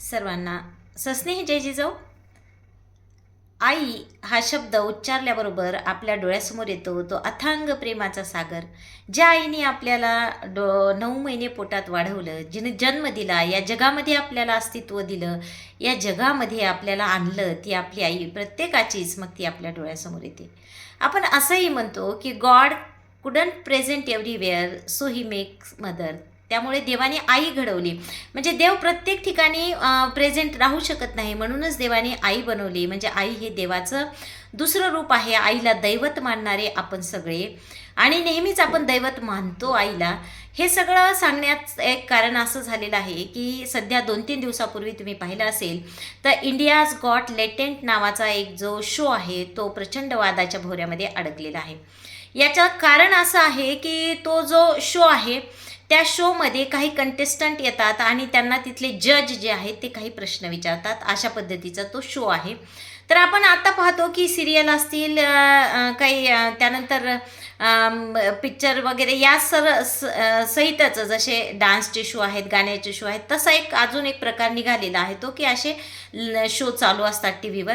सर्वांना सस्नेह जय जिजाऊ. आई हा शब्द उच्चारल्याबरोबर आपल्या डोळ्यासमोर येतो तो अथांग प्रेमाचा सागर. ज्या आईने आपल्याला डो नऊ महिने पोटात वाढवलं जिने जन्म दिला या जगामध्ये आपल्याला अस्तित्व दिलं या जगामध्ये आपल्याला आणलं ती आपली आई प्रत्येकाचीच. मग ती आपल्या डोळ्यासमोर येते. आपण असंही म्हणतो की God couldn't present everywhere so he makes mother. त्यामुळे देवाने आई घडवली. म्हणजे देव प्रत्येक ठिकाणी प्रेझेंट राहू शकत नाही. म्हणूनच देवाने आई बनवली. म्हणजे आई हे देवाचं दुसरं रूप आहे. आईला दैवत मानणारे आपण सगळे. आणि नेहमीच आपण दैवत मानतो आईला. हे सगळं सांगण्यात एक कारण असं झालेलं आहे की सध्या दोन तीन दिवसापूर्वी तुम्ही पाहिलं असेल तर इंडियाज गॉट लेटेंट नावाचा एक जो शो आहे तो प्रचंड वादाच्या भोवऱ्यामध्ये अडकलेला आहे. याचं कारण असं आहे की तो जो शो आहे त्या शोमध्ये काही कंटेस्टंट येतात आणि त्यांना तिथले जज जे आहेत ते काही प्रश्न विचारतात. अशा पद्धतीचा तो शो आहे. तर आपण आता पाहतो की सिरियल असतील काही त्यानंतर पिक्चर वगैरे या सर स- सहितच जसे डान्सचे शो आहेत गाण्याचे शो आहेत तसा एक अजून एक प्रकार निघालेला आहे तो की असे शो चालू असतात टी व्हीवर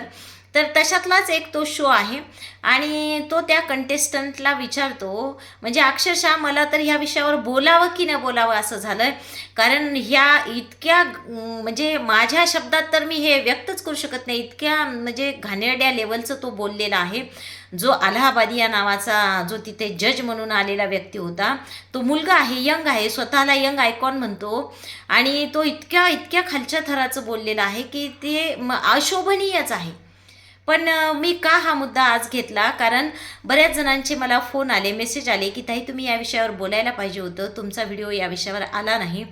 तर तशातलाच एक तो शो आहे. आणि तो त्या कंटेस्टंटला विचारतो म्हणजे अक्षरशः मला तर ह्या विषयावर बोलावं की न बोलावं असं झालं कारण ह्या इतक्या म्हणजे माझ्या शब्दात तर मी हे व्यक्तच करू शकत नाही. इतक्या म्हणजे घाणेरड्या लेवलचं तो बोललेला आहे. जो अलाहाबादी या नावाचा जो तिथे जज म्हणून आलेला व्यक्ती होता तो मुलगा आहे यंग आहे स्वतःला यंग आयकॉन म्हणतो. आणि तो इतक्या इतक्या खालच्या थराचं बोललेला आहे की ते अशोभनीयच आहे. पण मी का हा मुद्दा आज घेतला? कारण बऱ्याच जणांचे मला फोन आले मेसेज आले की ताई तुम्ही या विषयावर बोलायला पाहिजे होतं. तुमचा व्हिडिओ या विषयावर आला नाही.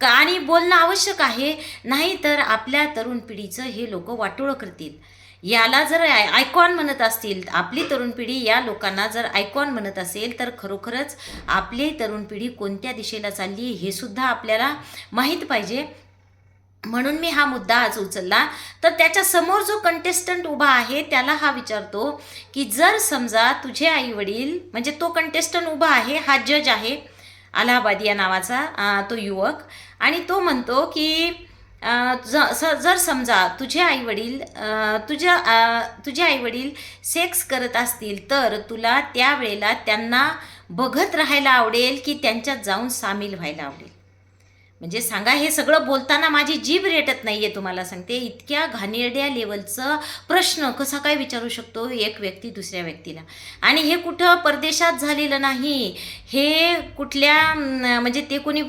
का? आणि बोलणं आवश्यक आहे. नाही तर आपल्या तरुण पिढीचं हे लोक वाटोळं करतील. याला जर आय आयकॉन म्हणत असतील आपली तरुण पिढी या लोकांना जर आयकॉन म्हणत असेल तर खरोखरच आपली तरुण पिढी कोणत्या दिशेला चालली हे सुद्धा आपल्याला माहीत पाहिजे. म्हणून मी हा मुद्दा आज उचलला. तर त्याच्यासमोर जो कंटेस्टंट उभा आहे त्याला हा विचारतो की जर समजा तुझे आई वडील म्हणजे तो कंटेस्टंट उभा आहे हा जज आहे अलाहाबाद या नावाचा तो युवक आणि तो म्हणतो की ज- स- जर समजा तुझे आई वडील तुझ्या तुझे आई वडील सेक्स करत असतील तर तुला त्यावेळेला त्यांना बघत राहायला आवडेल की त्यांच्यात जाऊन सामील व्हायला आवडेल. म्हणजे सांगा हे सगळं बोलताना माझी जीभ रेटत नाही आहे तुम्हाला सांगते. इतक्या घाणेरड्या लेवलचं प्रश्न कसा काय विचारू शकतो एक व्यक्ती दुसऱ्या व्यक्तीला? आणि हे कुठं परदेशात झालेलं नाही हे कुठल्या म्हणजे ते कोणी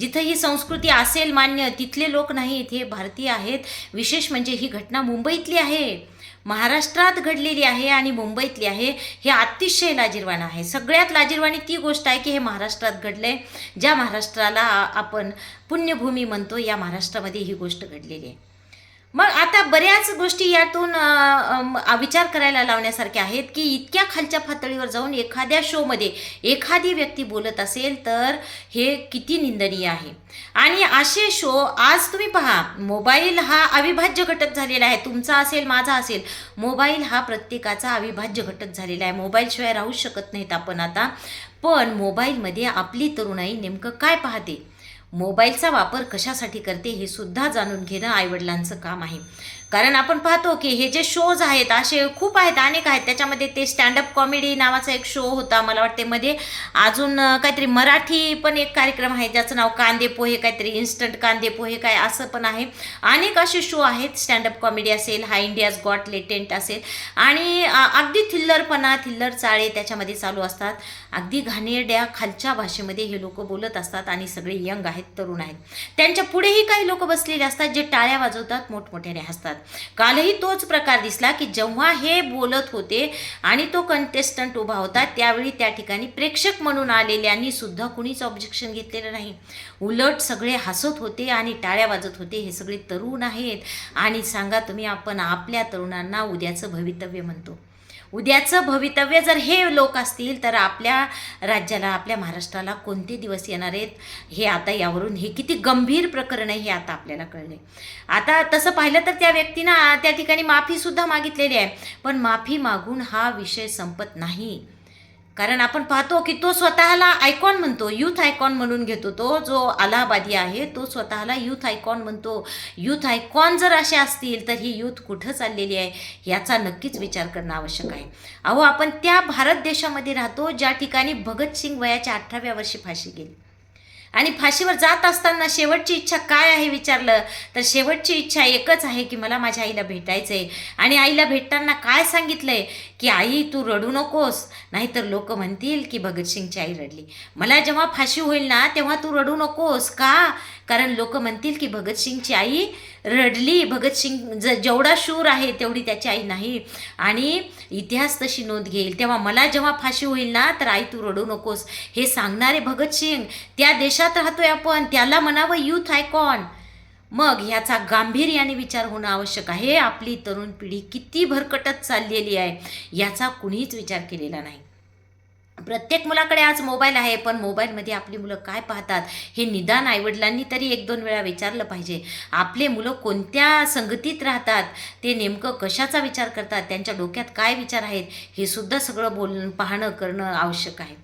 जिथं ही संस्कृती असेल मान्य तिथले लोक नाहीत हे भारतीय आहेत. विशेष म्हणजे ही घटना मुंबईतली आहे. महाराष्ट्रात घडलेली आहे आणि मुंबईतली आहे. हे अतिशय लाजीरवाणं आहे. सगळ्यात लाजीरवाणी ती गोष्ट आहे की हे महाराष्ट्रात घडलं आहे ज्या महाराष्ट्राला आपण पुण्यभूमी म्हणतो या महाराष्ट्रामध्ये ही गोष्ट घडलेली आहे. मग आता बऱ्याच गोष्टी यातून विचार करायला लावण्यासारख्या आहेत की इतक्या खालच्या पातळीवर जाऊन एखाद्या शोमध्ये एखादी व्यक्ती बोलत असेल तर हे किती निंदनीय आहे. आणि असे शो आज तुम्ही पहा मोबाईल हा अविभाज्य घटक झालेला आहे. तुमचा असेल माझा असेल मोबाईल हा प्रत्येकाचा अविभाज्य घटक झालेला आहे. मोबाईलशिवाय राहूच शकत नाहीत आपण आता. पण मोबाईलमध्ये आपली तरुणाई नेमकं काय पाहते? मोबाईलचा वापर कशासाठी करते हे सुद्धा जाणून घेणं आईवडिलांचं काम आहे. कारण आपण पाहतो की हे जे शोज आहेत असे खूप आहेत अनेक आहेत. त्याच्यामध्ये ते स्टँडअप कॉमेडी नावाचा एक शो होता मला वाटते मध्ये. अजून काहीतरी मराठी पण एक कार्यक्रम आहे ज्याचं नाव कांदे पोहे काहीतरी इन्स्टंट कांदे पोहे काय असं पण आहे. अनेक असे शो आहेत स्टँडअप कॉमेडी असेल हा इंडियाज गॉट लेटेंट असेल. आणि अगदी थिल्लरपणा थिल्लर चाळे त्याच्यामध्ये चालू असतात. अगदी घाणेरड्या खालच्या भाषेमध्ये हे लोक बोलत असतात आणि सगळे यंग आहेत तरुण आहेत. त्यांच्या पुढेही काही लोक बसलेले असतात जे टाळ्या वाजवतात मोठमोठ्याने हसतात. कालही तोच प्रकार दिसला की जेव्हा हे बोलत होते आणि तो कंटेस्टंट उभा होता त्यावेळी त्या ठिकाणी प्रेक्षक म्हणून आलेल्यांनी सुद्धा कुणीच ऑब्जेक्शन घेतलेलं नाही. उलट सगळे हसत होते आणि टाळ्या वाजत होते हे सगळे तरुण आहेत. आणि सांगा तुम्ही आपण आपल्या तरुणांना उद्याचं भवितव्य म्हणतो. उद्याचं भवितव्य जर हे लोक असतील तर आपल्या राज्याला आपल्या महाराष्ट्राला कोणते दिवस येणार आहेत हे आता यावरून हे किती गंभीर प्रकरण आहे हे आता आपल्याला कळले आता तसं पाहिलं तर त्या व्यक्तीनं त्या ठिकाणी माफीसुद्धा मागितलेली आहे. पण माफी मागून हा विषय संपत नाही. कारण आपण पाहतो की तो स्वतःला आयकॉन म्हणतो यूथ आयकॉन म्हणून घेतो तो जो अलाहाबादी आहे तो स्वतःला यूथ आयकॉन म्हणतो. यूथ आयकॉन जर असे असतील तर ही यूथ कुठं चाललेली आहे याचा नक्कीच विचार करणं आवश्यक आहे. अहो आपण त्या भारत देशामध्ये राहतो ज्या ठिकाणी भगतसिंग वयाच्या अठराव्या वर्षी फाशी गेली. आणि फाशीवर जात असताना शेवटची इच्छा काय आहे विचारलं? तर शेवटची इच्छा एकच आहे की मला माझ्या आईला भेटायचं आहे आणि आईला भेटताना काय सांगितलंय? की आई तू रडू नकोस. नाहीतर लोक म्हणतील की भगतसिंगची आई रडली. मला जेव्हा फाशी होईल ना तेव्हा तू रडू नकोस का? कारण लोक म्हणतील की भगतसिंगची आई रडली. भगतसिंग ज जेवढा शूर आहे तेवढी त्याची आई नाही. आणि इतिहास तशी नोंद घेईल. तेव्हा मला जेव्हा फाशी होईल ना तर आई तू रडू नकोस. हे सांगणारे भगतसिंग त्या देशात राहतोय आपण. त्याला म्हणावं यूथ आयकॉन मग ह्याचा गांभीर्याने विचार होणं आवश्यक आहे. आपली तरुण पिढी किती भरकटत चाललेली आहे याचा कुणीच विचार केलेला नाही. प्रत्येक मुलाकडे आज मोबाईल आहे पण मोबाईलमध्ये आपली मुलं काय पाहतात? हे निदान आईवडिलांनी तरी एक दोन वेळा विचारलं पाहिजे. आपले मुलं कोणत्या संगतीत राहतात? ते नेमकं कशाचा विचार करतात? त्यांच्या डोक्यात काय विचार आहेत? हे सुद्धा सगळं बोल पाहणं करणं आवश्यक आहे.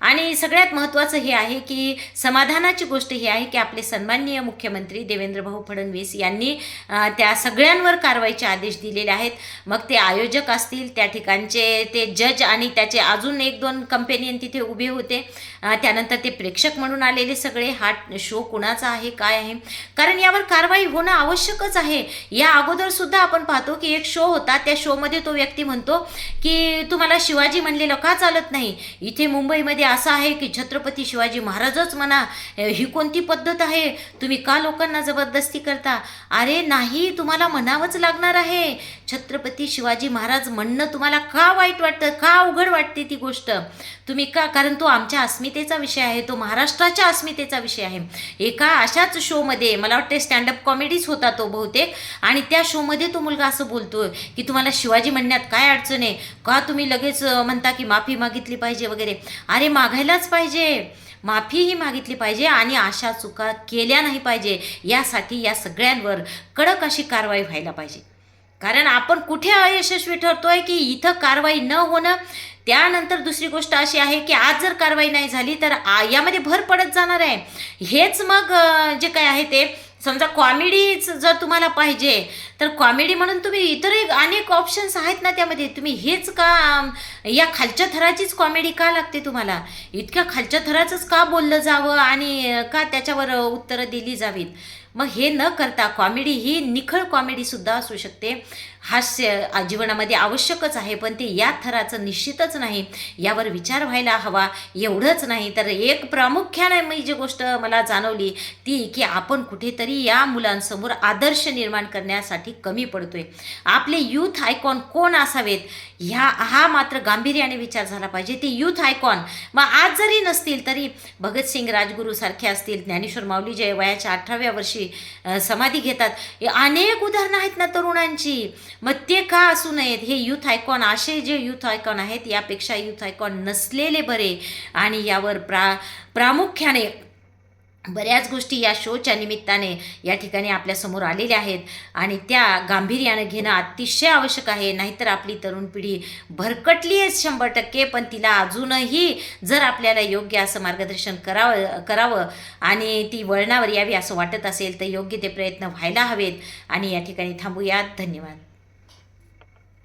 आणि सगळ्यात महत्त्वाचं हे आहे की समाधानाची गोष्ट ही आहे की आपले सन्माननीय मुख्यमंत्री देवेंद्रभाऊ फडणवीस यांनी त्या सगळ्यांवर कारवाईचे आदेश दिलेले आहेत. मग ते आयोजक असतील त्या ठिकाणचे ते जज आणि त्याचे अजून एक दोन कंपेनियन तिथे उभे होते. त्यानंतर ते प्रेक्षक म्हणून आलेले सगळे हा शो कुणाचा आहे काय आहे? कारण यावर कारवाई होणं आवश्यकच आहे. या अगोदरसुद्धा आपण पाहतो की एक शो होता त्या शोमध्ये तो व्यक्ती म्हणतो की तुम्हाला शिवाजी म्हणलेलं का चालत नाही? इथे मुंबईमध्ये असं आहे की छत्रपती शिवाजी महाराजच म्हणा ही कोणती पद्धत आहे? तुम्ही का लोकांना जबरदस्ती करता? अरे नाही तुम्हाला म्हणावंच लागणार आहे. छत्रपती शिवाजी महाराज म्हणणं तुम्हाला का वाईट वाटतं? का अवघड वाटते ती गोष्ट? तुम्ही का? कारण तो आमच्या अस्मितेचा विषय आहे तो महाराष्ट्राच्या अस्मितेचा विषय आहे. एका अशाच शोमध्ये मला वाटते स्टँडअप कॉमेडीच होता तो बहुतेक आणि त्या शोमध्ये तो मुलगा असं बोलतोय की तुम्हाला शिवाजी म्हणण्यात काय अडचण आहे? का तुम्ही लगेच म्हणता की माफी मागितली पाहिजे वगैरे? अरे मागायलाच पाहिजे. माफीही मागितली पाहिजे आणि अशा चुका केल्या नाही पाहिजे. यासाठी या सगळ्यांवर कडक अशी कारवाई व्हायला पाहिजे. कारण आपण कुठे अयशस्वी ठरतोय की इथं कारवाई न होणं त्यानंतर दुसरी गोष्ट अशी आहे की आज जर कारवाई नाही झाली तर आ- यामध्ये भर पडत जाणार आहे. हेच मग जे काय आहे ते समजा कॉमेडीच जर तुम्हाला पाहिजे तर कॉमेडी म्हणून तुम्ही इतरही अनेक ऑप्शन्स आहेत ना त्यामध्ये. तुम्ही हेच का या खालच्या थराचीच कॉमेडी का लागते तुम्हाला? इतक्या खालच्या थराचंच का बोललं जावं आणि का त्याच्यावर उत्तरं दिली जावीत? मग हे न करता कॉमेडी ही निखळ कॉमेडीसुद्धा असू शकते. हास्य जीवनामध्ये आवश्यकच आहे पण ते या थराचं निश्चितच नाही. यावर विचार व्हायला हवा. एवढंच नाही. तर एक प्रामुख्याने मी जी गोष्ट मला जाणवली ती की आपण कुठेतरी या मुलांसमोर आदर्श निर्माण करण्यासाठी कमी पडतोय. आपले यूथ आयकॉन कोण असावेत? ह्या हा मात्र गांभीर्याने विचार झाला पाहिजे. ते यूथ आयकॉन मग आज जरी नसतील तरी भगतसिंग राजगुरू सारखे असतील ज्ञानेश्वर माऊली जे वयाच्या अठराव्या वर्षी समाधी घेतात हे अनेक उदाहरणं आहेत ना तरुणांची. मग ते का असू नयेत? हे यूथ आयकॉन असे जे यूथ आयकॉन आहेत यापेक्षा यूथ आयकॉन नसलेले बरे. आणि यावर प्रा प्रामुख्याने बऱ्याच गोष्टी या शोच्या निमित्ताने या ठिकाणी आपल्यासमोर आलेल्या आहेत आणि त्या गांभीर्यानं घेणं अतिशय आवश्यक आहे. नाहीतर आपली तरुण पिढी भरकटली आहे शंभर टक्के पण तिला अजूनही जर आपल्याला योग्य असं मार्गदर्शन करावं करावं आणि ती वळणावर यावी असं वाटत असेल तर योग्य ते प्रयत्न व्हायला हवेत. आणि या ठिकाणी थांबूयात. धन्यवाद.